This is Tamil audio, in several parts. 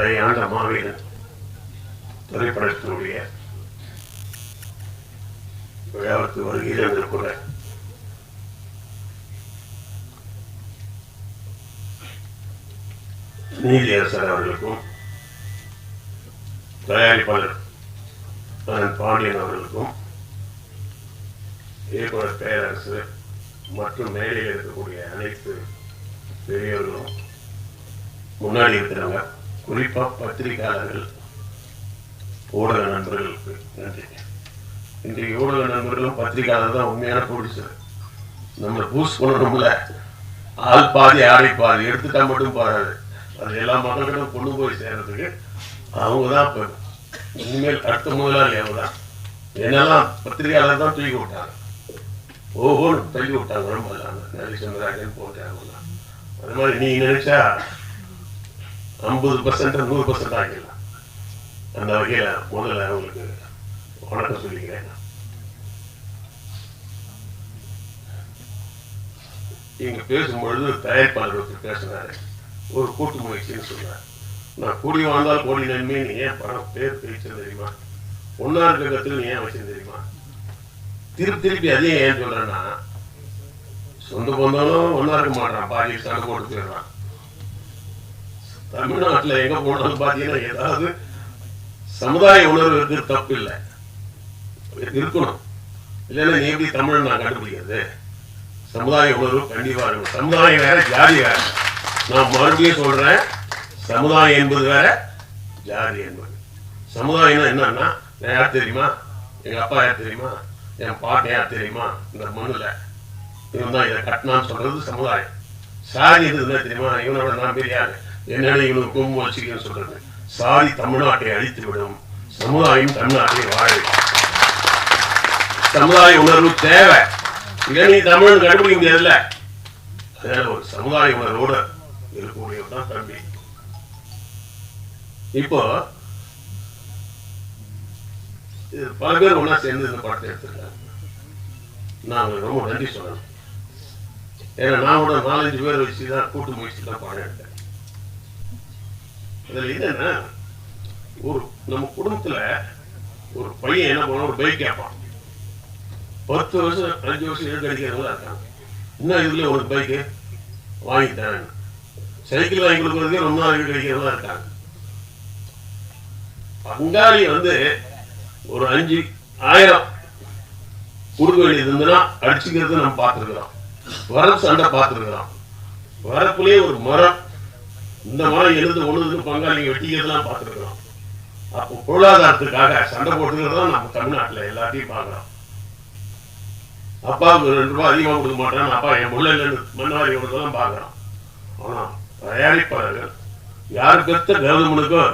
படையாண்ட மாவீரன் திரைப்படத்தினுடைய விழாவுக்கு வருகையில் என்று கூட நீதியரசர் அவர்களுக்கும் தயாரிப்பாளர் அண்ணன் பாண்டியன் அவர்களுக்கும் இயக்குனர் பேரரசு மற்றும் மேலே இருக்கக்கூடிய அனைத்து பெரியவர்களும் முன்னாடி இருக்கிறாங்க. குறிப்பா பத்திரிகையாளர்கள் ஊடக நண்பர்களுக்கு நன்றி. இன்றைக்கு ஊடக நண்பர்களும் பத்திரிகையாளர் தான் உண்மையான ப்ரொடியூசர் நம்ம பூஸ் பண்ணணும்ல. ஆள் பாதி ஆடை பாதி எடுத்துட்டா மட்டும் பாராது. அது எல்லா மக்கள்கிட்டும் கொண்டு போய் சேர்றதுக்கு அவங்க தான் இப்போ இனிமேல் அடுத்த முதலாளி அவங்க தான். என்னெல்லாம் பத்திரிகையாளர் தான் தூக்கி விட்டாங்க. ஓஹோன்னு தள்ளி விட்டாங்க ரொம்ப நரி சந்திராஜன் போட்டாங்க அது மாதிரி நீ நினைச்சா ஐம்பது பர்சன்ட் நூறு பர்சன்ட் ஆகிடலாம். அந்த வகையில் முதல்ல உங்களுக்கு வணக்கம் சொல்லிக்கிறேன். இங்க பேசும்பொழுது தயாரிப்பாளர் ஒருத்தர் ஒரு கூட்டு முயற்சின்னு சொல்கிறார் நான் கூடி வாழ்ந்தால் கோடி நன்மை நீ ஏன் படம் பேர் பேச்சு தெரியுமா? ஒன்னா இருக்கிற நீ ஏன் வச்சு தெரியுமா? திருப்பி திருப்பி அதே ஏன் சொல்கிறேன்னா சொந்த பந்தாலும் ஒன்னா இருக்க மாட்டான். பாதி சண்டை போட்டு போயிடுறான். தமிழ்நாட்டுல எங்க போனாலும் பாத்தீங்கன்னா ஏதாவது சமுதாய உணர்வு இருக்கு தப்பு இல்லை இருக்கணும். இல்லைன்னா நீ எப்படி தமிழ் நான் கண்டுபிடிக்கிறது? சமுதாய உணர்வு கண்டிப்பா இருக்கும் சமுதாயம் வேற ஜாதி வேற. நான் மறுபடியும் சொல்றேன் சமுதாயம் என்பது வேற ஜாதி என்பது. சமுதாயம் என்னன்னா நான் யார் தெரியுமா? எங்க அப்பா யார் தெரியுமா? என் பாட்டன் யார் தெரியுமா? இந்த மண்ணுல. இவன் தான் இதை கட்டினான்னு சொல்றது சமுதாயம். சாதி எது தெரியுமா? இவனோட நான் பெரியாரு என்னென்ன இவனுக்கு கொம்பு வச்சுக்கன்னு சொல்றது சாதி தமிழ்நாட்டை அழித்து விடும் சமுதாயம் தமிழ்நாட்டை வாழ சமுதாய உணர்வு தேவை. இளநீ நீ தமிழ் கண்டுபிடிங்க இல்ல அதனால ஒரு சமுதாய உணர்வோட இருக்கக்கூடியவர் தான் தம்பி. இப்போ பல பேர் ஒன்றா சேர்ந்து இந்த படத்தை எடுத்திருக்காங்க. நான் ரொம்ப நன்றி சொல்லணும். ஏன்னா நான் கூட நாலஞ்சு பேர் வச்சு தான் கூட்டு முயற்சி தான் படம் எடுத்தேன் என்னன்னா ஒரு நம்ம குடும்பத்துல ஒரு பையன் என்ன பண்ணுவான்? ஒரு பைக் கேட்பான். பத்து வருஷம் அஞ்சு வருஷம் ஏழு அடிக்கிறவங்களா இருக்காங்க? இன்னும் இதுல ஒரு பைக்கு? வாங்கி சைக்கிள் வாங்கி கொடுக்கறதுக்கே ரொம்ப நாள் கிடைக்கிறவங்களா இருக்காங்க. பங்காளி வந்து ஒரு அஞ்சு ஆயிரம் கொடுக்க வேண்டியது இருந்ததுன்னா அடிச்சுக்கிறது நம்ம பார்த்துருக்கிறோம். வர சண்டை பார்த்துருக்கிறோம். வரப்புலயே ஒரு மரம் இந்த மரம் எழுது ஒழுதுன்னு பங்காளிங்க வெட்டிக்கிறதுலாம் பார்த்துருக்கலாம். அப்போ பொருளாதாரத்துக்காக சண்டை போட்டுக்கிறதா நம்ம தமிழ்நாட்டில் எல்லாத்தையும் பார்க்குறோம் அப்பாவுக்கு ரெண்டு ரூபாய் அதிகமாக கொடுக்க மாட்டான் அப்பா என் முள்ள மன்னாரி கொடுத்ததான் பார்க்குறோம் ஆனால் தயாரிப்பாளர்கள் யார் பெற்ற கவர்மெண்ட்டுக்கோ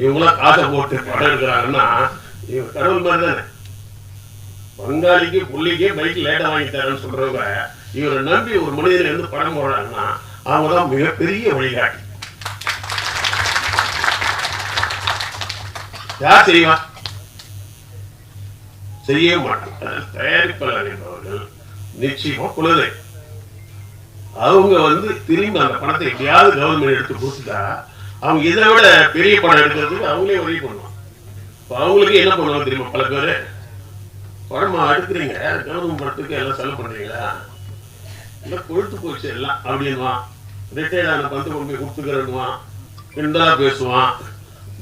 இவங்களாம் காசை போட்டு படம் எடுக்கிறாங்கன்னா இவங்க கடவுள் மாதிரி தானே. பங்காளிக்கு புள்ளிக்கே பைக் லேட்டாக வாங்கி தரேன்னு சொல்றவங்க இவரை நம்பி ஒரு மனிதன் இருந்து படம் போடுறாங்கன்னா அவங்க தான் மிகப்பெரிய வழிகாட்டி. யார் செய்வான் செய்ய மாட்டாங்க தயாரிப்பாளர் என்பவர்கள் நிச்சயமா குழந்தை அவங்க வந்து திரும்பி அந்த பணத்தை எப்படியாவது கவர்மெண்ட் எடுத்து கொடுத்துட்டா அவங்க இதை விட பெரிய பணம் எடுக்கிறதுக்கு அவங்களே உதவி பண்ணுவாங்க. இப்போ அவங்களுக்கு என்ன பண்ணுவாங்க தெரியுமா? பல பேர் படமா எடுக்கிறீங்க கவர்மெண்ட் படத்துக்கு எல்லாம் செலவு பண்றீங்களா? இல்லை கொழுத்து போச்சு எல்லாம் அப்படின்வான் ரிட்டையர்ட் ஆன கொண்டு போய் கொடுத்துக்கிறேன்னுவான். கிண்டலா பேசுவான்.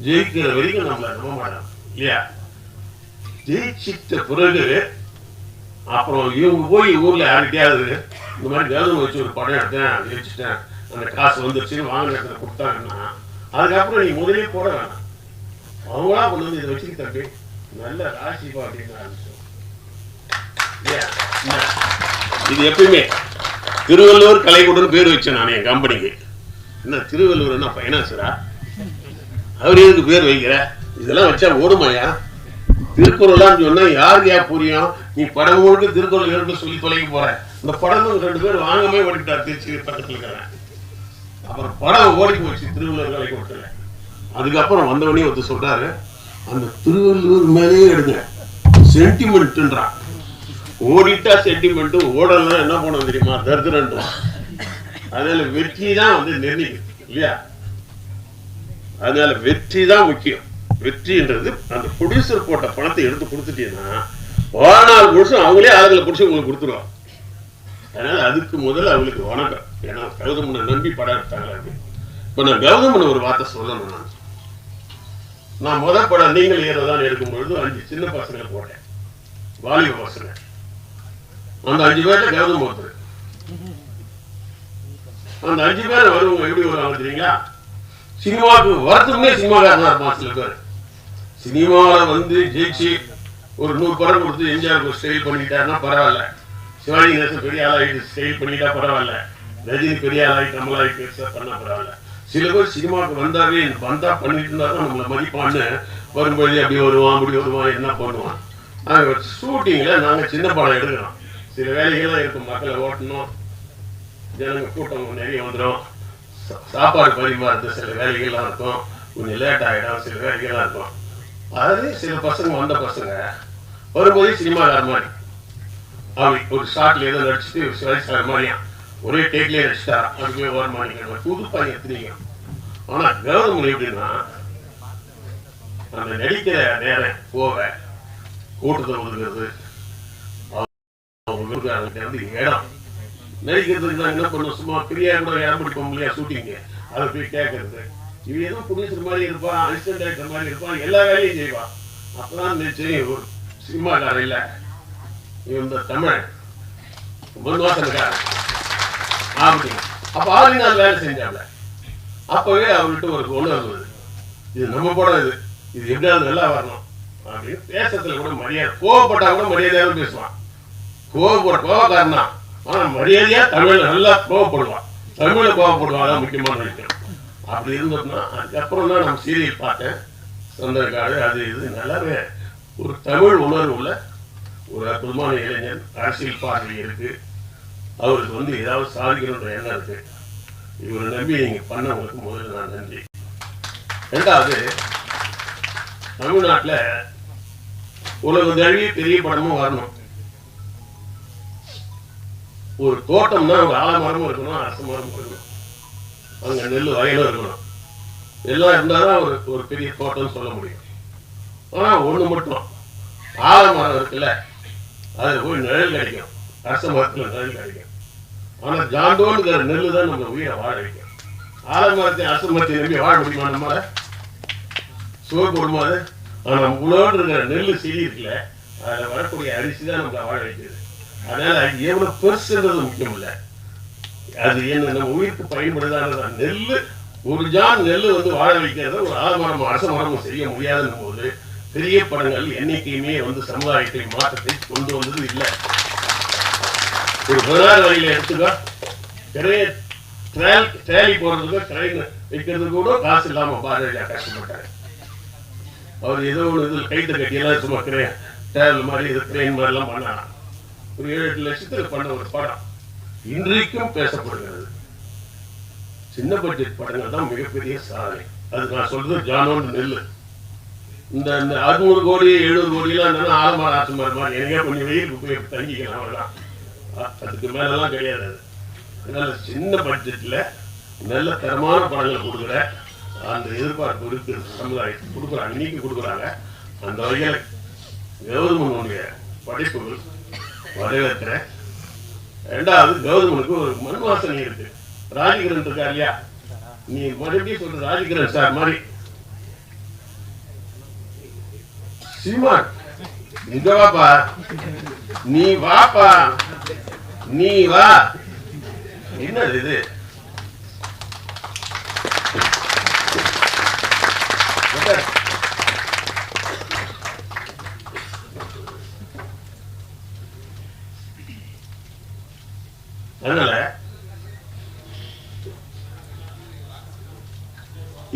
ஜெயிக்கிற வரைக்கும் நம்மளை நம்ப மாட்டான் இல்லையா? ஜெயிச்சிட்ட பிறகு அப்புறம் இவங்க போய் ஊர்ல யாருக்கையாவது இந்த மாதிரி கவர்மெண்ட் வச்சு ஒரு படம் எடுத்தேன் ஜெயிச்சிட்டேன் அந்த காசு வந்துருச்சுன்னு வாங்கின இடத்துல கொடுத்தாங்கன்னா அதுக்கப்புறம் நீ முதலே போட வேணாம். அவங்களா கொண்டு வந்து இதை வச்சுக்க தம்பி. நல்ல ராசிப்பா அப்படின்னு ஆரம்பிச்சோம். இது எப்பயுமே திருவள்ளூர் கலைக்கூடன்னு பேர் வச்சேன் நான் என் கம்பெனிக்கு என்ன திருவள்ளூர் என்ன ஃபைனான்ஸரா அவர் எதுக்கு பேர் வைக்கிற? இதெல்லாம் வச்சா ஓடுமாயா? திருக்குறள்லாம் சொன்னா யாருக்கு யா புரியும்? நீ படம் முழுக்க திருக்குறள் இருக்கு சொல்லி தொலைக்க போற. இந்த படம் ரெண்டு பேர் வாங்கமே ஓடிட்டார் திருச்சி பக்கத்துல இருக்கிறேன் அப்புறம் படம் ஓடி போச்சு திருவள்ளூர் கலைக்கூடத்துல அதுக்கப்புறம் வந்தவனே ஒருத்தர் சொல்றாரு அந்த திருவள்ளுவர் மேலேயே எடுங்க. சென்டிமெண்ட்ன்றான் ஓடிட்டா சென்டிமெண்ட் ஓடலாம் என்ன பண்ணுவோம் தெரியுமா? தர்தரன்றான். அதனால வெற்றி தான் வந்து நிர்ணயிக்கும் இல்லையா? அதனால வெற்றி தான் முக்கியம். வெற்றின்றது அந்த ப்ரொடியூசர் போட்ட பணத்தை எடுத்து கொடுத்துட்டீங்கன்னா வாழ்நாள் முழுசும் அவங்களே ஆளுகளை பிடிச்சி உங்களுக்கு கொடுத்துருவாங்க. அதனால அதுக்கு முதல்ல அவங்களுக்கு வணக்கம். ஏன்னா கௌதமனை நம்பி படம் எடுத்தாங்களே இப்போ நான் கௌதமன் ஒரு வார்த்தை சொல்லணும் நான் நான் முத படம் நீங்கள் ஏறதான் எடுக்கும் பொழுது அஞ்சு சின்ன பசங்களை போட்டேன். வாலிப பசங்க. அந்த அஞ்சு பேர்ல கௌதம் ஒருத்தர். அந்த அஞ்சு பேர் வருவங்க எப்படி வருவாங்க தெரியுங்களா? சினிமாவுக்கு வரத்துக்குமே சினிமாக்காரனா இருப்பான் சில பேர் சினிமாவில் வந்து ஜெயிச்சு ஒரு நூறு படம் கொடுத்து எம்ஜிஆர் ஒரு ஸ்டைல் பண்ணிக்கிட்டாருன்னா பரவாயில்ல. சிவாஜி கணேசன் பெரிய ஆளாகிட்டு ஸ்டைல் பண்ணிட்டா பரவாயில்ல. ரஜினி பெரிய ஆளாகி கமலாகி பெருசா பண்ணா பரவாயில்ல. சில பேர் சினிமாவுக்கு வந்தாவே வந்தா பண்ணிட்டு இருந்தா தான் நம்மளை மதிப்பான்னு வரும்போது அப்படி வருவான் அப்படி வருவான் என்ன பண்ணுவான். நாங்க ஷூட்டிங்ல நாங்க சின்ன படம் எடுக்கிறோம். சில வேலைகள்லாம் இருக்கும். மக்களை ஓட்டணும். ஜனங்க கூட்டம் நிறைய வந்துடும் சாப்பாடு சாப்பாடு இருந்து சில வேலைகள்லாம் இருக்கும். கொஞ்சம் லேட் ஆகிடும் சில வேலைகள்லாம் இருக்கும். அது சில பசங்க வந்த பசங்க வரும்போதே சினிமாக்கார மாதிரி. அப்படி ஒரு ஷார்ட்ல ஏதோ நடிச்சுட்டு சிவாஜி மாதிரியா. ஒரே டேக்லேயே நடிச்சிட்டா அதுக்குமே வர மாட்டேங்க புது பையன் எத்தனைங்க ஆனா கௌரவம் எப்படின்னா அந்த நடிக்கிற நேரம் போக கூட்டத்தை ஒதுக்குறது அவங்க வந்து இடம் நடிக்கிறதுக்கு நான் என்ன பண்ணுவோம்? சும்மா பிரியா கூட இடம் பிடிப்போம் இல்லையா ஷூட்டிங்கு அதை போய் கேட்கறது இவன் ஏதோ ப்ரொடியூசர் மாதிரி இருப்பான் அசிஸ்டன்ட் டைரக்டர் மாதிரி இருப்பான் எல்லா வேலையும் செய்வான். அப்பதான் நினைச்சு ஒரு சினிமாக்காரன் இல்லை இவன் இந்த தமிழ் முன்வாசனக்காரன் அப்படி அப்ப ஆறு நாள் வேலை செஞ்சாப்ல. அப்பவே அவர்கிட்ட ஒரு உணர்வு வருது. இது நம்ம படம் இது. இது எப்படியாவது நல்லா வரணும். அப்படின்னு பேசுறதுல கூட மரியாதை. கோவப்பட்டா கூட மரியாதையாக பேசுவான். கோவப்பட கோவக்காரன் தான். ஆனா மரியாதையா தமிழ்ல நல்லா கோவப்படுவான். தமிழ கோவப்படுவான் முக்கியமான விஷயம். அப்படி இருந்தோம்னா அதுக்கப்புறம் தான் நம்ம சீரியல் பார்த்தேன். சொந்தக்காடு அது இது நல்லாவே ஒரு தமிழ் உணர்வு உள்ள ஒரு அற்புதமான இளைஞன். அரசியல் பார்வை இருக்கு. அவருக்கு வந்து ஏதாவது சாதிக்கணுன்ற எண்ணம் இருக்கு. இவரை நம்பி நீங்க பண்ணவங்களுக்கு முதல்ல நான் நன்றி. ரெண்டாவது தமிழ்நாட்டுல உலகம் தழுவிய பெரிய படமும் வரணும். ஒரு தோட்டம்னா ஒரு ஆலமரமும் இருக்கணும் அரச மரமும் இருக்கணும். அங்க நெல் வயலும் இருக்கணும். எல்லாம் இருந்தாதான் ஒரு ஒரு பெரிய தோட்டம்னு சொல்ல முடியும். ஆனா ஒண்ணு மட்டும். ஆலமரம் இருக்குல்ல அதுல போய் நிழல் கிடைக்கும் அரச மரத்துல நிழல் கிடைக்கும் ஆனா ஜாண்டோன்னுங்கிற நெல்லு தான் நம்ம உயிரை வாழ வைக்கும். ஆலமரத்தை அரச மரத்தை நம்பி வாழ முடியுமா நம்மளால சோறு போடும்போது ஆனா உணவுன்னு இருக்கிற நெல்லு செடி இருக்குல்ல அதுல வரக்கூடிய அரிசி தான் நம்மளை வாழ வைக்கிறது அதனால அது எவ்வளவு பெருசுன்றது முக்கியம் இல்ல அது என்ன? நம்ம உயிருக்கு பயன்படுதானது நெல்லு ஒரு ஜான் நெல்லு வந்து வாழ வைக்கிறத ஒரு ஆலமரம் அரச மரமும் செய்ய முடியாதுன்னு போது பெரிய படங்கள் என்னைக்குமே வந்து சமுதாயத்தை மாற்றத்தை கொண்டு வந்தது இல்லை. ஒரு பதினாறு வழியில எடுத்துக்கோ. ட்ரால் ட்ராலி போறதுக்கு ட்ரெயின் வைக்கிறதுக்கு கூட காசு இல்லாம பாரதியா கஷ்டப்பட்டாரு. அவர் ஏதோ ஒரு இதில் கைத்த கட்டியெல்லாம் சும்மா ட்ரெயின் ட்ராவல் மாதிரி இது ட்ரெயின் மாதிரிலாம் பண்ணாராம். ஒரு ஏழு எட்டு லட்சத்தில் பண்ண ஒரு படம். இன்றைக்கும் பேசப்படுகிறது. சின்ன பட்ஜெட் படங்கள் தான் மிகப்பெரிய சாதனை. அது நான் சொல்றது ஜானோன் நெல்லு. இந்த இந்த அறுநூறு கோடி எழுநூறு கோடியெல்லாம் இருந்தாலும் ஆலமர ஆசமரம் மாதிரி எங்கேயா கொஞ்சம் வெயில் போய் தங்கிக்கலாம் அவ்வளோதான் அதுக்கு மேலெல்லாம் கிடையாது அது. அதனால சின்ன பட்ஜெட்ல நல்ல தரமான படங்களை கொடுக்குற அந்த எதிர்பார்ப்பு இருக்கு. சமுதாயத்துக்கு கொடுக்குறாங்க இன்னைக்கு கொடுக்குறாங்க. அந்த வகையில் கௌதமனுடைய படைப்புகள் வரவேற்கிற ரெண்டாவது கௌதமனுக்கு ஒரு மண் இருக்கு. ராஜகிரன் இருக்கா இல்லையா? நீ மறுபடியும் சொல்ற ராஜகிரன் சார் மாதிரி. சீமான் இங்க வாப்பா. நீ வாப்பா. நீ வா. என்னது இது?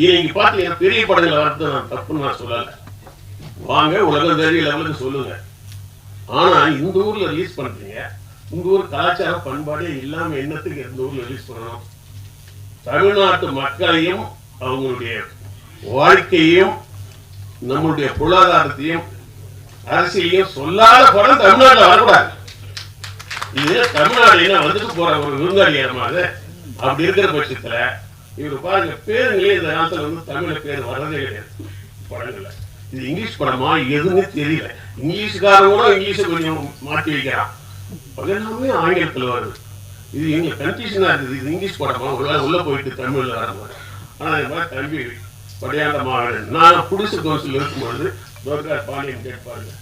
இதை இங்க பாட்டு எனக்கு பெரிய படங்களை வரது நான் தப்புன்னு நான் சொல்லல. வாங்க உலகம் தெரிய லெவலுக்கு சொல்லுங்க. ஆனா இந்த ஊர்ல ரிலீஸ் பண்றீங்க. இந்த ஊர் கலாச்சார பண்பாடே இல்லாம என்னத்துக்கு இந்த ஊர்ல ரிலீஸ் பண்ணணும்? தமிழ்நாட்டு மக்களையும் அவங்களுடைய வாழ்க்கையையும் நம்மளுடைய பொருளாதாரத்தையும் அரசியலையும் சொல்லாத படம் தமிழ்நாட்டில் வரக்கூடாது. இது தமிழ்நாடு என்ன வந்துட்டு போற ஒரு விருந்தாளியமாக அப்படி இருக்கிற பட்சத்துல இவர் பாருங்க பேருங்களே இந்த காலத்துல வந்து தமிழ்ல பேர் வர்றதே கிடையாது. படங்கள்ல. இது இங்கிலீஷ் படமா எதுன்னு தெரியல. இங்கிலீஷ்காரன் கூட இங்கிலீஷை கொஞ்சம் மாற்றி வைக்கிறான். எல்லாமே ஆங்கிலத்துல வருது. இது எங்க கன்ஃபியூஷனா இருக்குது. இது இங்கிலீஷ் படமா? ஒருவேளை உள்ள போயிட்டு தமிழ்ல வர மாதிரி. ஆனா இது மாதிரி தம்பி படியாண்ட மாவட்டம் நான் புதுசு கவுன்சில் இருக்கும்பொழுது துர்கா பாண்டியன் கேட்பாருங்க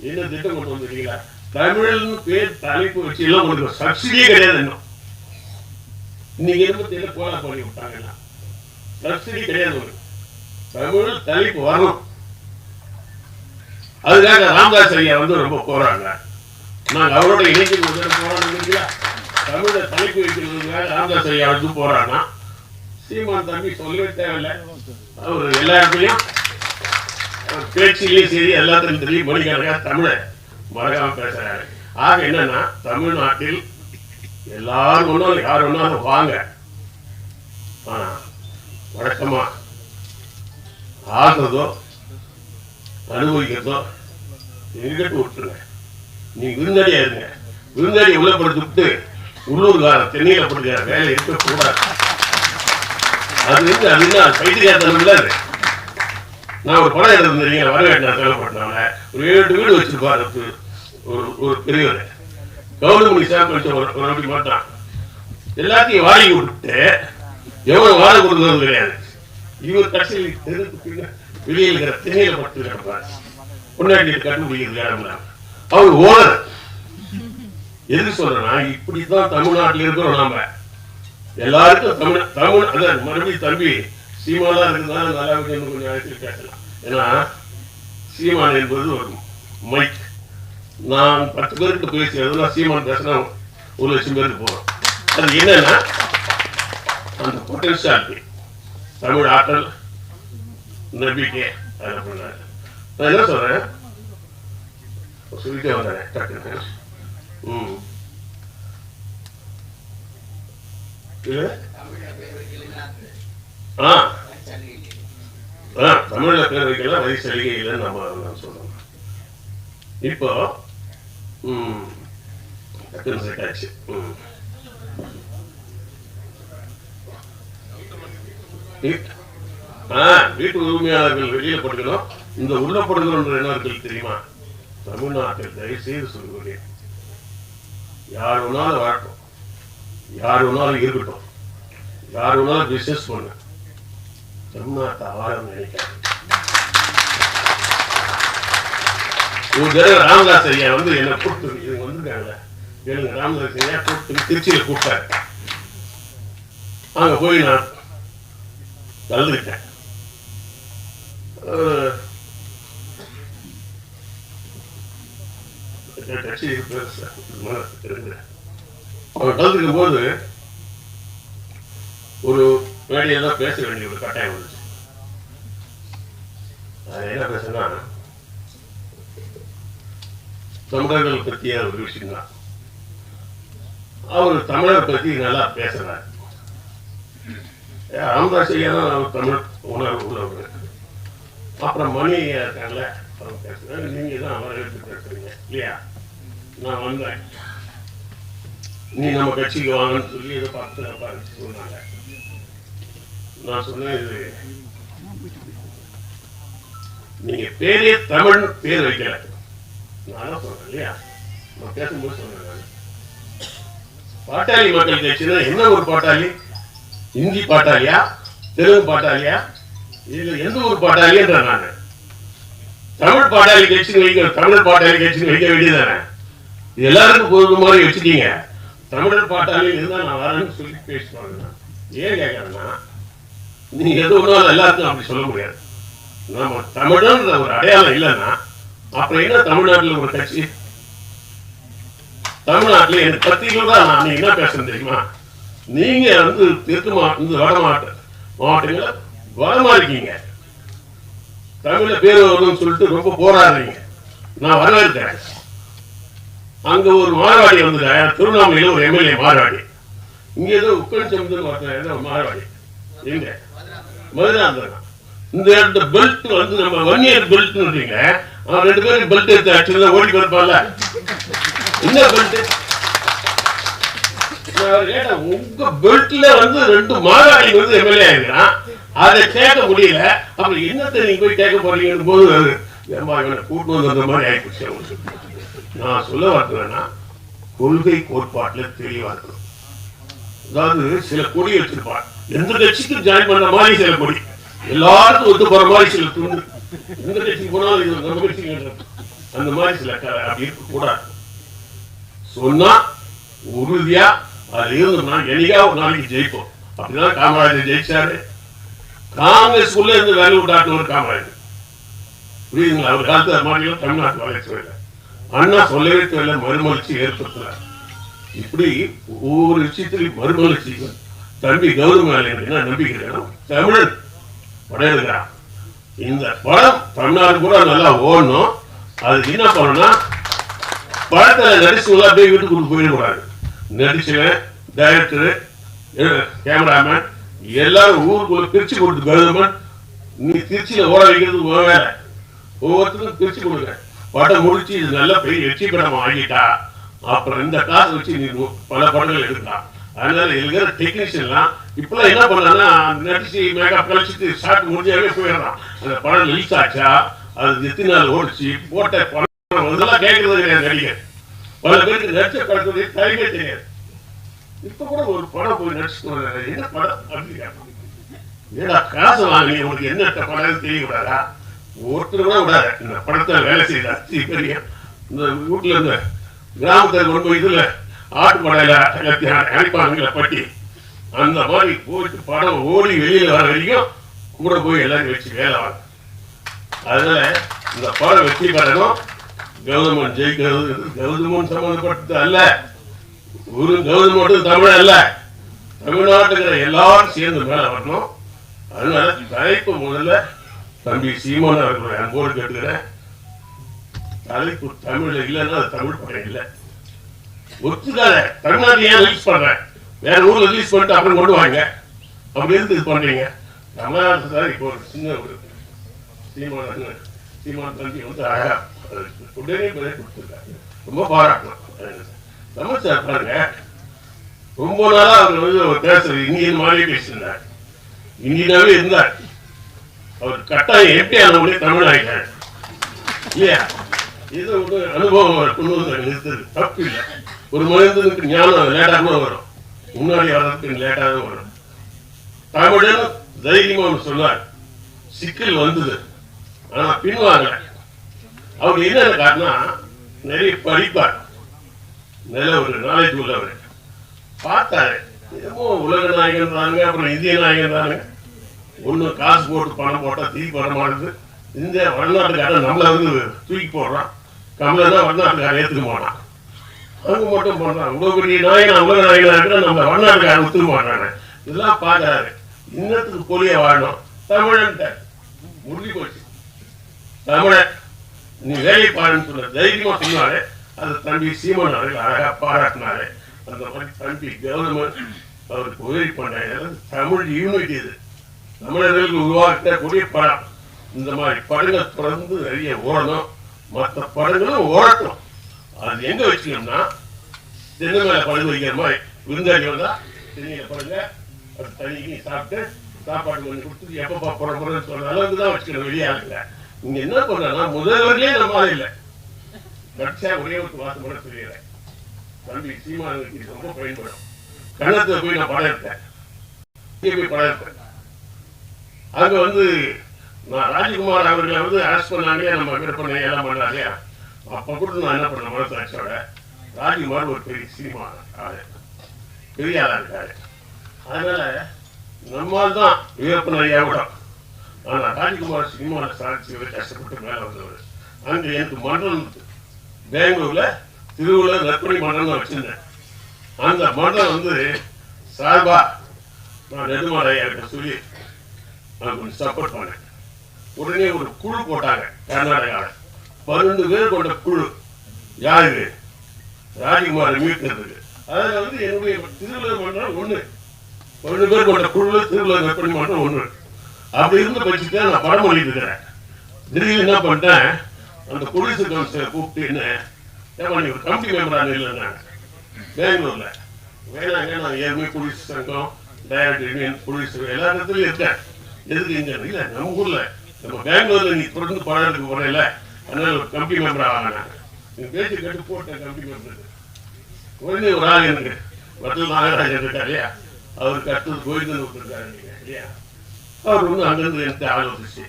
என்ன திட்டம் கொண்டு வந்திருக்கீங்களா தமிழ்னு பேர் தலைப்பு வச்சு எல்லாம் உங்களுக்கு சப்சிடியே கிடையாது இன்னும் இன்னைக்கு இருபத்தி கோலா பண்ணி விட்டாங்கன்னா சப்சிடி கிடையாது ஒரு தமிழ் தலைப்பு வரணும் அதுக்காக ராமதாஸ் ஐயா வந்து ரொம்ப போறாங்க நாங்க அவரோட இணைஞ்சு போறாங்க போராட்டம் தமிழை தலைப்பு வைக்கிறதுக்காக ராமதாஸ் ஐயா வந்து போறாங்க சீமான் தம்பி சொல்லவே தேவையில்லை. அவர் எல்லா இடத்துலையும் பேச்சிலையும் சரி எல்லாத்துலையும் தெரியும் மொழிக்கணக்காக தமிழை மறக்காம பேசுறாரு. ஆக என்னன்னா தமிழ்நாட்டில் எல்லாரும் ஒன்றும் யார் ஒன்றாலும் வாங்க. ஆனா வழக்கமா ஆகிறதோ அனுபவிக்கிறதோ எங்கிட்ட விட்டுருங்க நீ விருந்தடியா இருங்க. விருந்தடி உள்ள படுத்து விட்டு உள்ளூர்கார தென்னையில படுக்கிற வேலை இருக்க கூடாது. அது வந்து அது என்ன பைத்தியக்காரத்தனம் இல்லாது நான் ஒரு படம் எடுத்திருந்தீங்க வரவேற்று தேவைப்பட்டவங்க ஒரு ஏழு வீடு வச்சிருப்பாரு ஒரு- ஒரு ஒரு பெரியவர். கவர்மெண்ட் சாப்பிட்டு ஒரு ஒரு அப்படி மாட்டான் எல்லாத்தையும் வாடகை விட்டு எவ்வளவு வாடகை கொடுக்கறது கிடையாது. இவர் கட்சியில் தெருக்கு வெளியில் இருக்கிற திணையில பட்டு கிடப்பார் பொன்னாடி கண்டுபிடிக்கிறது இடம்ல அவர் ஓனர். எது சொல்றேன்னா இப்படித்தான் தமிழ்நாட்டில் இருக்கிறோம் நாம. எல்லாருக்கும் தமிழ் தமிழ் அதான் மறுபடியும் தம்பி சீமானா இருந்தாலும் நல்லா இருக்குன்னு கொஞ்சம் அழைத்து பேசலாம் ஏன்னா சீமான் என்பது ஒரு மைக். நான் பத்து பேருக்கு பேசுறதுனா சீமான் பேசினா ஒரு லட்சம் பேருக்கு போகிறோம் அது என்னன்னா அந்த பொட்டன்ஷியாலிட்டி தமிழ் ஆற்றல் நம்பிக்கை அதை பண்ணாரு நான் என்ன சொல்றேன்? சொல்லிட்டே வந்தேன் டக்குன்னு. ம். இது? ஆ. ஆ தமிழ்ல பேர் வைக்கலாம் வரி சலுகை இல்லைன்னு நம்ம நான் சொல்றோம். இப்போ ம் டக்குன்னு செட் ஆச்சு ம் வீ- ஆ வீட்டு உரிமையாளர்கள் வெளியில படுக்கணும் இந்த உள்ள படுக்கணுன்ற என்ன இருக்கு தெரியுமா? தமிழ்நாட்டில் தயவு செய்து சொல்லுகிறேன் யார் வேணாலும் வரட்டும் யார் வேணாலும் இருக்கட்டும். யார் வேணாலும் பிசினஸ் பண்ணு தமிழ்நாட்டை ஆழம் நினைக்காது ஒரு தடவை ராமதாஸ் ஐயா வந்து என்னை கூப்பிட்டு இவங்க வந்திருக்காங்க எனக்கு ராமதாஸ் ஐயா கூப்பிட்டு திருச்சியில் கூப்பிட்டாரு. அங்க போய் நான் கலந்துக்கிட்டேன் அஹ், என் கட்சி பெருசா, கலந்துக்கும் போது ஒரு மேடையில தான் பேச வேண்டிய ஒரு கட்டாயம் வந்துச்சு. அது என்ன பேசுனா தமிழர்கள் பற்றிய ஒரு விஷயம் தான் அவர் தமிழர் பத்தி நல்லா பேசுறாரு. ராமதாஸ் ஐயா தான் அவர் தமிழ் உணர்வு உள்ளவர். அப்புறம் மணி ஐயா இருக்காங்கல்ல அவங்க பேசுறாங்க நீங்க தான் வரவேற்று பேசுறீங்க இல்லையா? நான் வந்தேன். நீ நம்ம கட்சிக்கு வாங்கன்னு சொல்லி இதை பார்த்து பார்த்து சொன்னாங்க. நான் சொன்னேன் இது நீங்க பேரே தமிழ் பேர் வைக்கல. நான் தான் சொல்றேன் இல்லையா? நான் பேசும்போது நான். பாட்டாளி மக்கள் கட்சினா என்ன ஒரு பாட்டாளி? இந்தி பாட்டாளியா? தெலுங்கு பாட்டாளியா? இல்ல எந்த ஒரு பாட்டாளின்ற நான். தமிழ் பாட்டாளி கட்சின்னு வைக்க தமிழ் பாட்டாளி கட்சின்னு வைக்க வேண்டியதானே இது எல்லாருக்கும் பொது மாதிரி வச்சுட்டீங்க. தமிழர் பாட்டாளி இருந்தா நான் வரேன்னு சொல்லி பேசுவாங்க. ஏன் கேட்கறேன்னா நீங்க எது ஒன்றாலும் எல்லாருக்கும் அப்படி சொல்ல முடியாது. நம்ம தமிழன்ற ஒரு அடையாளம் இல்லைன்னா அப்புறம் என்ன தமிழ்நாட்டுல ஒரு கட்சி? தமிழ்நாட்டுல எனக்கு பத்திரிக்கை தான் நான் நீங்க என்ன பேசுறேன் தெரியுமா? நீங்க வந்து தெற்கு மாவட்டம் இந்த வட மாவட்ட மாவட்டங்கள வளமா இருக்கீங்க. பேர் வரணும்னு சொல்லிட்டு ரொம்ப போராடுறீங்க. நான் வரவேற்கிறேன். அங்க ஒரு மாரவாடி வந்து திருவண்ணாமலையில ஒரு எம்எல்ஏ மாரவாடி. இங்க ஏதோ உக்கன் சமுதிரம் மாரவாடி. எங்க? மதுராந்தகம் இந்த இடத்த பெல்ட் வந்து நம்ம ஒன் இயர் பெல்ட் அவன் ரெண்டு பேரும் பெல்ட் எடுத்து ஆக்சுவலா ஓடி போயிருப்பான்ல என்ன பெல்ட் உங்க பெல்ட்ல வந்து ரெண்டு மாகாணி வந்து எம்எல்ஏ ஆயிருக்கான் அதை கேட்க முடியல. அப்புறம் என்னத்தை நீங்க போய் கேட்க போறீங்கன்னு போது ஏமா இவனை கூட்டு வந்து அந்த மாதிரி ஆயிடுச்சு அவங்களுக்கு நான் சொல்ல வரதுன்னா கொள்கை கோட்பாட்டுல தெளிவா இருக்கணும். அதாவது சில கொடி வச்சிருப்பான். எந்த கட்சிக்கும் ஜாயின் பண்ண மாதிரி சில கொடி. எல்லாருக்கும் ஒத்து போற மாதிரி சில துண்டு. இந்த கட்சிக்கு போனாலும் இது நம்ம கட்சிக்கு அந்த மாதிரி சில அப்படி இருக்க கூடாது சொன்னா உறுதியா அது இருந்தோம்னா என்னைக்கா ஒரு நாளைக்கு ஜெயிப்போம். அப்படிதான் காமராஜர் ஜெயிச்சாரு. காங்கிரஸ் உள்ள இருந்து வேலை விட்டாட்டு ஒரு காமராஜர். புரியுதுங்களா? அவர் காலத்து மாநிலம் தமிழ்நாட்டு வளர்ச்சி அண்ணா சொல்லவே தேவையில்ல மறுமலர்ச்சி ஏற்படுத்துறாரு இப்படி ஒவ்வொரு விஷயத்திலையும் மறுமலர்ச்சி. தம்பி கௌரவ நம்பிக்கிறேன் எனக்கு என்ன படம் இந்த படம் தமிழ்நாடு கூட நல்லா ஓடணும். அதுக்கு என்ன பண்ணணும்னா படத்துல உள்ள அப்படியே வீட்டுக்கு போயிடக்கூடாது நடிச்சுவேன் டைரக்டரு கேமராமேன் எல்லாரும் ஊருக்குள்ள பிரிச்சு கொடுத்து கருதமன் நீ திருச்சியில் ஓட வைக்கிறது உன் வேலை. ஒவ்வொருத்தருக்கும் பிரிச்சு கொடுங்க. படம் முடிச்சு இது நல்ல பெரிய வெற்றி படம் வாங்கிட்டா அப்புறம் இந்த காசு வச்சு நீ பல படங்கள் எடுக்கலாம். அதனால இருக்கிற டெக்னீஷியன்லாம் இப்பெல்லாம் என்ன பண்ணலாம்னா நடிச்சு மேக்கப் கழிச்சிட்டு ஷார்ட் முடிஞ்சாவே போயிடலாம் அந்த படம் ரிலீஸ் ஆச்சா? அது எத்தனை நாள் ஓடிச்சு. போட்ட படம் இதெல்லாம் கேட்கறது கிடையாது நடிகர் பல பேருக்கு நடிச்ச படத்துடைய டைமே தெரியாது. இப்ப கூட ஒரு படம் போய் நடிச்சுட்டு. என்ன படம் அப்படின்னு. ஏடா காசு வாங்கி உனக்கு என்ன படம் தெரியக்கூடாதா ஒருத்தர் கூட விடாத. இந்த படத்தை வேலை அத்தி பெரிய இந்த வீட்டுல இருந்து கிராமத்தில் கொண்டு போய் இதுல ஆட்டு படையில எல்லாத்தையும் பட்டி அந்த மாதிரி போயிட்டு படம் ஓடி வெளியில் வர வரைக்கும் கூட போய் எல்லாரும் வச்சு வேலை வாங்க அதனால இந்த படம் வெற்றி பெறணும். கௌதமன் ஜெயிக்கிறது கௌதமன் சம்பந்தப்பட்டது அல்ல. ஒரு கௌதம் மட்டும் தமிழ் அல்ல. தமிழ்நாட்டுக்கிற எல்லாரும் சேர்ந்து மேல வரணும் அதனால தலைப்பு முதல்ல தம்பி சீமான் அவர்களுடைய அன்போடு கேட்டுக்கிறேன். தலைப்பு தமிழ் இல்லைன்னா அது தமிழ் படம் இல்லை. ஒத்துக்காத தமிழ்நாடு ஏன் ரிலீஸ் பண்றேன். வேற ஊர்ல ரிலீஸ் பண்ணிட்டு அப்புறம் கொண்டு வாங்க. அப்படி இருந்து இது பண்றீங்க. தமிழ்நாட்டு சார் இப்போ ஒரு சின்ன ஒரு சீமான் அண்ணன், சீமான் தம்பி வந்து அழகா அதுக்கு உடனே பதில் கொடுத்துருக்காங்க ரொம்ப பாராட்டணும். தமிழ்ச்சார் பாருங்க ரொம்ப நாளா அவர் வந்து ஒரு பேசுறது இந்தியன் மாதிரி பேசியிருந்தார். இந்தியனாவே இருந்தார். அவர் கட்டாயம் எப்படி அந்த உடனே தமிழ் ஆகிட்டார் இல்லையா? இது ஒரு அனுபவம் அவர் கொண்டு வந்து நிறுத்தது. தப்பு இல்லை. ஒரு மனிதனுக்கு ஞானம் லேட்டாக கூட வரும். முன்னாடி வர்றதுக்கு லேட்டாக தான் வரும். தமிழன் தைரியம் ஒன்று சொன்னார். சிக்கல் வந்தது. ஆனா பின்வாங்க அவர் என்ன காட்டினா நிறைய படிப்பார். நல்ல ஒரு நாலேஜ் உள்ளவர். பார்த்தாரு. என்னமோ உலக நாயகன்றாங்க அப்புறம் இந்திய நாயகன்றாங்க ஒண்ணு காசு போட்டு பணம் போட்டா தீ வர மாட்டேது இந்த வடநாட்டுக்காரன் நம்மள வந்து தூக்கி போடுறான். கமலை தான் வடநாட்டுக்காரன் ஏத்துக்க மாட்டான். அவங்க மட்டும் பண்றான் இவ்வளவு பெரிய நாயகன் உலக நாயகனா இருக்கிற நம்ம வடநாட்டுக்காரன் ஒத்துக்க மாட்டாங்க இதெல்லாம் பார்க்கறாரு இன்னத்துக்கு பொலிய வாழணும். தமிழன் முடிஞ்சு போச்சு. தமிழன் நீ வேலை பாருன்னு சொன்ன தைரியமா சொன்னாரு அது தம்பி சீமன் அவர்கள் அழகா பாராட்டினாரு. அந்த மாதிரி தம்பி கௌதமன் அவருக்கு உதவி பண்ணாரு. தமிழ் யூனிட் இது. தமிழர்களுக்கு உருவாக்கக்கூடிய படம். இந்த மாதிரி படங்கள் தொடர்ந்து நிறைய ஓடணும். மற்ற படங்களும் ஓடட்டும். அது எங்க வச்சுக்கணும்னா தென்னை மேல பழுது வைக்கிற மாதிரி விருந்தாளி வந்தா தென்னையில படுங்க அது தண்ணிக்கு சாப்பிட்டு சாப்பாடு கொஞ்சம் கொடுத்து எப்பப்பா போற போறேன்னு சொல்ற அளவுக்கு தான் வச்சுக்கணும் வெளியாளுங்க இங்க என்ன பண்றேன்னா முதல்வர்களே நம்ம இல்லை. கட்சியா ஒரே ஒரு வாசம் கூட சொல்லிடுறேன் தம்பி சீமானுக்கு இது ரொம்ப பயன்படும். கன்னத்துல போய் நான் படம் எடுத்தேன். போய் படம் எடுத்தேன். அங்க வந்து நான் ராஜகுமார் அவர்களை வந்து அரெஸ்ட் பண்ணாங்க நம்ம விற்பனை எல்லாம் பண்ணாங்க அப்ப கூட நான் என்ன பண்ண மனசாட்சியோட ராஜகுமார் ஒரு பெரிய சினிமா ஆளு. பெரிய ஆளா இருக்காரு. அதனால நம்மால் தான் வீரப்பன் ஐயா கூட ஆனா ராஜ்குமார் சினிமாவில் சாதிச்சு கஷ்டப்பட்டு மேல வந்தவர். அங்க எனக்கு மண்டலம் இருந்தது. பெங்களூர்ல திருவள்ளுவர் நற்பணி மண்டலம் நான் வச்சிருந்தேன். அந்த மண்டலம் வந்து சார்பா நான் நெடுமாலை எனக்கு சொல்லி நான் கொஞ்சம் சப்போர்ட் பண்ணேன். உடனே ஒரு குழு போட்டாங்க கர்நாடகாவில் பன்னெண்டு பேர் கொண்ட குழு. யாரு? ராஜகுமாரை மீட்கிறதுக்கு அதில் வந்து என்னுடைய திருவள்ளுவர் மன்றம் ஒண்ணு. பன்னெண்டு பேர் கொண்ட குழு திருவள்ளுவர் நற்பணி மன்றம் ஒண்ணு. அப்படி இருந்த பட்சத்தில் நான் படம் பண்ணிட்டு இருக்கிறேன். திடீர்னு என்ன பண்ணிட்டேன்? அந்த போலீஸ் கவுன்சிலரை கூப்பிட்டு என்ன? ஏமா நீ ஒரு கமிட்டி மெம்பரான இல்லைன்னாங்க பெங்களூர்ல. வேணாங்க நான் ஏற்கனவே போலீஸ் சங்கம் டைரக்ட் யூனியன் போலீஸ் எல்லா இடத்துலயும் இருக்கேன். எதுக்கு இங்க? இல்ல நம்ம ஊர்ல. நம்ம பெங்களூர்ல நீ தொடர்ந்து போறேல அதனால ஒரு கமிட்டி மெம்பர் ஆகினாங்க நீ பேச்சு கேட்டு போட்டேன் கமிட்டி மெம்பர் உடனே ஒரு ஆள் எனக்கு. நாகராஜன் இருக்கார் இல்லையா? அவருக்கு அடுத்தது கோவிந்தன் நீங்க இல்லையா? அவர் வந்து அங்கிருந்து எனக்கு ஆலோசிச்சு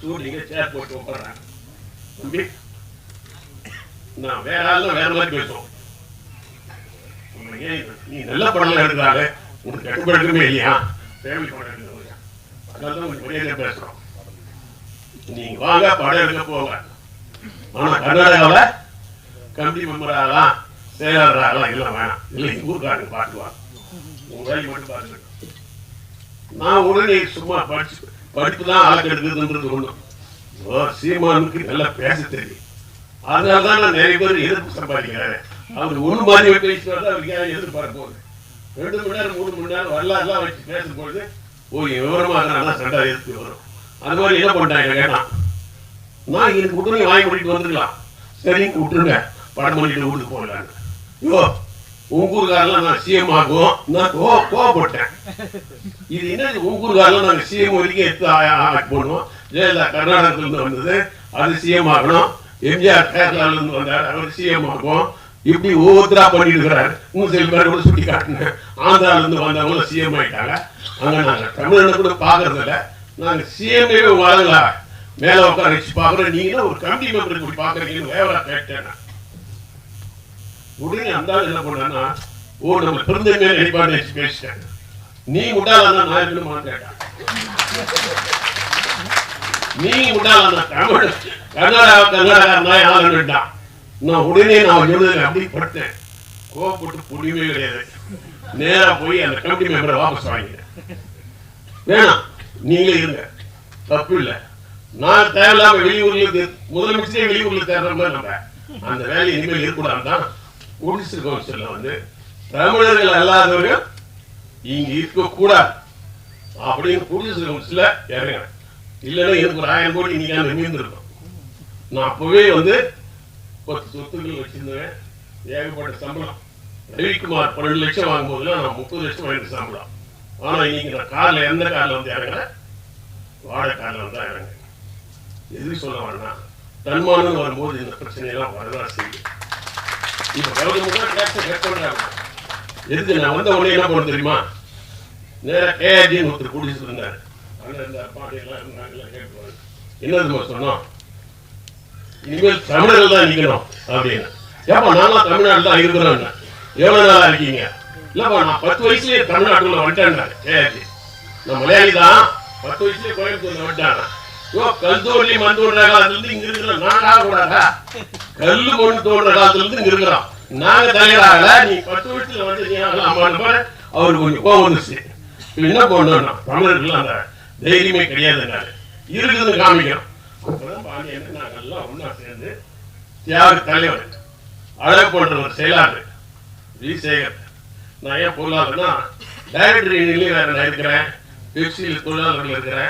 சூரியங்க சேர் போட்டு உட்கார்றாங்க தம்பி நான் வேற ஆளும் வேற மாதிரி பேசுவோம். உனக்கு ஏன் நீ நல்ல படம் எடுக்கிறாங்க உனக்கு கட்டுப்படுத்தமே இல்லையா? ஃபேமிலி படம் எடுக்கிறது அதனால தான் உங்களுக்கு மரியாதை பேசுறோம். நீங்க வாங்க படம் எடுக்க போங்க. ஆனா கர்நாடகாவில் கமிட்டி மெம்பர் ஆகலாம் செயலாளர் ஆகலாம் எல்லாம் வேணாம். இல்லை ஊருக்காரங்க பாட்டுவாங்க உங்க வேலையை மட்டும் பாருங்க. நான் உடனே சும்மா படிச்சு படிப்பு தான் ஆளுக்கு எடுக்குதுன்றது ஒண்ணும். ஓ சீமானுக்கு நல்லா பேச தெரியும். அதனால தான் நான் நிறைய பேர் எதிர்ப்பு சம்பாதிக்கிறேன் அவர் ஒண்ணு மாதிரி பேசுவாரு அவருக்கு யாரும் எதிர்பார்க்க போகுது ரெண்டு மணி நேரம் மூணு மணி நேரம் வரலாறுலாம் வச்சு பேசும்பொழுது இவன் விவரமாக தான் சண்டை எதிர்த்து வரும். அது மாதிரி என்ன பண்ணிட்டாங்க கேட்டா? நான் எனக்கு உடனே வாங்கி கூட்டிட்டு வந்துருக்கலாம் சரிங்க விட்டுருங்க படம் பண்ணிட்டு வீட்டுக்கு போகலான்னு யோ உங்க ஊருக்காரெல்லாம் நான் சிஎம் ஆகும். நான் கோ கோவப்பட்டேன். இது என்ன உங்க ஊருக்காரெல்லாம் நாங்கள் சிஎம் வரைக்கும் எடுத்து ஆ- ஆக்கி போடுவோம் ஜெயலலிதா கர்நாடகத்துல இருந்து வந்தது. அது சிஎம் ஆகணும். எம்ஜிஆர் கேரளால இருந்து வந்தார். அவர் சிஎம் ஆகும். இப்படி ஒவ்வொருத்தரா பண்ணிட்டு இருக்கிறாரு. இன்னும் சில பேர் கூட சுட்டி காட்டினேன் ஆந்திரால இருந்து வந்தவங்களும் சிஎம் ஆயிட்டாங்க. அங்க நாங்க தமிழனை கூட பாக்குறது இல்ல நாங்க சிஎம்ஏ வளங்களா மேல உட்கார வச்சு பாக்குறோம் நீங்களும் ஒரு கமிட்டி மெம்பர் இப்படி பாக்குறீங்கன்னு வேவரா கேட்டேன் உடனே அந்த என்ன பண்ணா ஓ நம்ம பெருந்தன்மையை நினைப்பான்னு வச்சு பேசிட்டேன் நீ முட்டாளா நான் என்ன கேட்டான் நீ முட்டாளா தமிழ் கர்நாடகா கர்நாடகா ஆளுன்னுட்டான் நான் உடனே நான் எழுதுல அப்படி பட்டேன் கோவப்பட்டு புரியவே கிடையாது. நேரா போய் அந்த கமிட்டி மெம்பரை வாபஸ் வாங்கிட்டேன் வேணாம். நீங்களே இருங்க தப்பு இல்ல நான் தேவையில்லாம வெளியூர்ல முதலமைச்சரே வெளியூர்ல தேடுற மாதிரி நம்ம அந்த வேலை இனிமேல் இருக்கக்கூடாது தான் குடிசை கவுன்சில்ல வந்து தமிழர்கள் அல்லாதவர்கள் இங்க இருக்க கூடாது அப்படின்னு குடிசை கவுன்சில்ல இறங்க இல்லைன்னா எனக்கு ஒரு ஆயிரம் கோடி நீங்க மீந்திருக்கும் நான் அப்பவே வந்து பத்து சொத்துக்கள் வச்சிருந்தேன். ஏகப்பட்ட சம்பளம். ரவிக்குமார் பன்னெண்டு லட்சம் வாங்கும்போதுலாம் நான் முப்பது லட்சம் வாங்கிட்டு சம்பளம். ஆனா இன்னைக்கு கார்ல எந்த கார்ல வந்து இறங்குறேன் வாழை கார்ல வந்து இறங்க எது எதுக்கு சொல்ல வேணா தன்மானம் வரும்போது இந்த பிரச்சனையெல்லாம் வரதான் செய்யும் இப்ப கௌதம் கூட டேக்ஸ் கட் பண்றாங்க எதுக்கு நான் வந்த உடனே என்ன பண்ண தெரியுமா? நேர கேஆர்ஜின்னு ஒருத்தர் குடிச்சிட்டு இருந்தாரு. இருந்தார் பாட்டி எல்லாம் இருந்தாங்க என்னதுமா சொன்னோம்? இனிமேல் தமிழர்கள் தான் நிக்கணும் அப்படின்னு. ஏப்பா நான்லாம் தமிழ்நாடு தான் இருக்கிறோம் எவ்வளவு நாளா இருக்கீங்க? இல்லப்பா நான் பத்து வயசுலயே தமிழ்நாட்டுக்குள்ள வந்துட்டேன் கேஆர்ஜி நான் மலையாளி தான் பத்து வயசுலயே கோயம்புத்தூர்ல வந்துட்டாங்க. ஓ கல் தோண்டி மண் தோன்ற காலத்துல இருந்து இங்க இருக்கிறோம் நாங்க ஆகக்கூடாதா கல்லு மண் தோன்ற காலத்துல இருந்து இங்க இருக்கிறோம் நாங்க தலைவராகல நீ பத்து வயசுல வந்து நீ ஆகலாமான்னு பாரு. அவருக்கு கொஞ்சம் கோவம் வந்துச்சு என்ன பண்ணணும்னா தமிழர்கள் அந்த தைரியமே கிடையாதுன்னாரு இருக்குதுன்னு காமிக்கிறோம் அப்பதான் பாண்டியன் நாங்க எல்லாம் ஒண்ணா சேர்ந்து தியாக தலைவர் அழகு போன்ற ஒரு செயலாளர் வி சேகர். நான் ஏன் பொருளாளர்னா டைரக்டர் யூனியன்லயும் வேற நான் இருக்கிறேன். பெப்சியில் தொழிலாளர்கள் இருக்கிறேன்.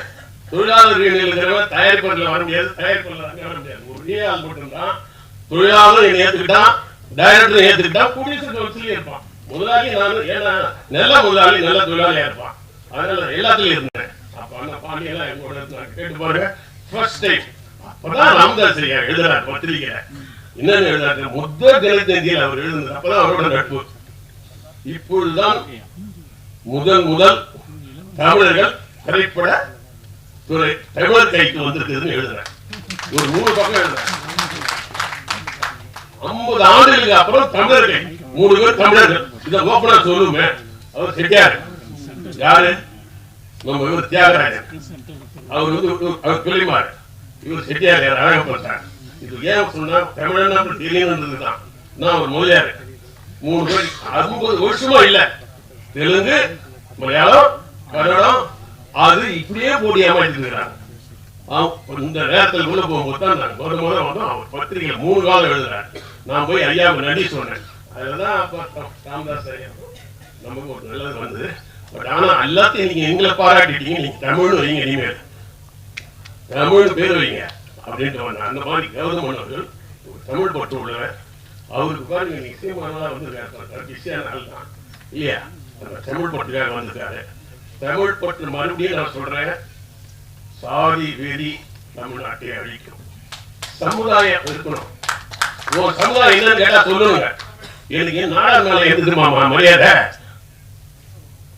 தொழிலாளர் யூனியன் இருக்கிறவன் தயாரிப்பதில் வர முடியாது. தயாரிப்பதில் வர முடியாது. ஒரே ஆள் மட்டும்தான். தொழிலாளர் என்னை ஏத்துக்கிட்டான். டைரக்டர் ஏத்துக்கிட்டான். குடியரசு கவுன்சிலே இருப்பான். முதலாளி நான் ஏன்னா நல்ல முதலாளி நல்ல தொழிலாளியா இருப்பான். அதனால எல்லாத்துலயும் இருந்தேன். அப்ப அந்த பாண்டியெல்லாம் என் கேட்டு பாருங்க. ஃபர்ஸ்ட் டைம் அப்பதான் ராமதாஸ் ஐயா எழுதுறாரு பத்திரிகையில. என்னன்னு எழுதுறாரு முத்த தினத்தந்தியில் அவர் எழுதுனது. அப்பதான் அவரோட நட்பு. இப்பொழுதுதான் முதல் முதல் தமிழர்கள் திரைப்பட துறை தமிழர் கைக்கு வந்திருக்குதுன்னு எழுதுறேன். ஒரு மூணு பக்கம் எழுதுறேன். ஐம்பது ஆண்டுகளுக்கு அப்புறம் தமிழர்கள் மூணு பேர் தமிழர்கள். இதை ஓப்பனா சொல்லுமே அவர் செட்டியார். யாரு? நம்ம இவர் தியாகராஜன் அவர் வந்து அவர் பிள்ளைமார். இவர் செட்டியார் யார் அழகப்பட்டார். இது ஏன் சொன்னா தமிழன் தெரியும் தெரியணுன்றது தான் நான் ஒரு மொழியாரு மூணு பேர் ஐம்பது வருஷமா இல்ல. தெலுங்கு மலையாளம் கன்னடம் அது இப்படியே போடி ஏமாற்றிருக்கிறாங்க இந்த நேரத்தில் உள்ள போகும்போது தான் நான் முத முத வந்தோம் அவர் பத்திரிகையில் மூணு காலம் எழுதுறாரு. நான் போய் ஐயாவுக்கு நன்றி சொன்னேன். அதுதான் அப்ப ராமதாஸ் ஐயா நமக்கு ஒரு நல்லது வந்தது பட் ஆனா எல்லாத்தையும் நீங்க எங்களை பாராட்டிட்டீங்க நீங்க தமிழ்னு வைங்க இனிமேல். தமிழ்னு பேர் வைங்க. அப்படின்ட்டு வந்தேன் அந்த மாதிரி கௌதம் மன்னர்கள் ஒரு தமிழ் பற்று உள்ளவர். அவருக்கு பாருங்க நிச்சயமானதா வந்து நிச்சய நாள் தான் இல்லையா? அந்த தமிழ் பட்டுக்காக வந்திருக்காரு. தமிழ் பட்டு மறுபடியும் நான் சொல்றேன் சாதி வெறி தமிழ்நாட்டை அழிக்கும். சமுதாயம் இருக்கணும் உன் சமுதாயம் என்னன்னு கேட்டா சொல்லுங்க எனக்கு ஏன் நாடார் மேல எதுக்குமா மரியாதை?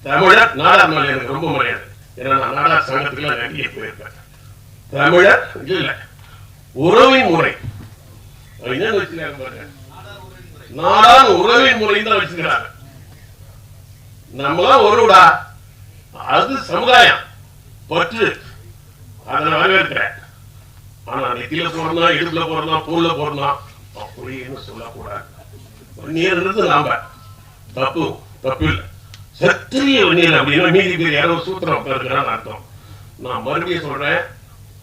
தமிழர் நாடார் மேல எனக்கு ரொம்ப மரியாதை. ஏன்னா நான் நாடார் சங்கத்துக்குலாம் நிறைய போயிருக்கேன். தமிழர் இல்ல. உறவின் முறை. என்னன்னு என்ன பாருங்க? நாடார் உறவின் முறை தான் வச்சுக்கிறாங்க. நம்மளாம் ஒருடா அது சமுதாயம். பற்று. அதை வரவேற்கிறேன். ஆனா நெத்தியில போறோம்னா இடுப்புல போறோம்னா பூல போறோம்னா அப்படின்னு சொல்லக்கூடாது. வன்னியர்ன்றது நாம தப்பு தப்பு இல்லை. சத்திரிய வன்னியர் அப்படின்னா மீதி பேர் யாரோ சூத்திரம் இருக்கிறான்னு அர்த்தம். நான் மறுபடியும் சொல்றேன்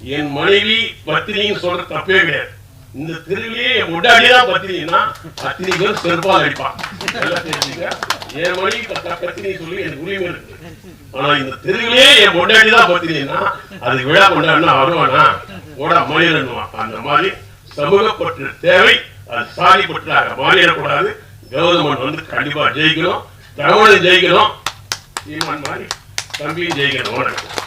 என் மனைவி பத்தினின்னு சொல்ற தப்பே கிடையாது. இந்த தெருவிலே என் முன்னாடி தான் பத்தினின்னா அத்தனை பேர் செருப்பால் அடிப்பான் நல்லா தெரிஞ்சுங்க. என் மொழி? பத்த சொல்லி எனக்கு உரிமை இருக்கு. ஆனா இந்த திருவிழியே என் முன்னாடி தான் அது விழா கொண்டாடுனா வருவானா? ஓட மனிதன்வான் அந்த மாதிரி சமூகப்பற்று தேவை. அது சாதி பற்றாக மாறிடக்கூடாது. கௌதமன் வந்து கண்டிப்பா ஜெயிக்கணும். தமிழன் ஜெயிக்கணும். சீமான் மாதிரி தம்பியும் ஜெயிக்கணும். வணக்கம்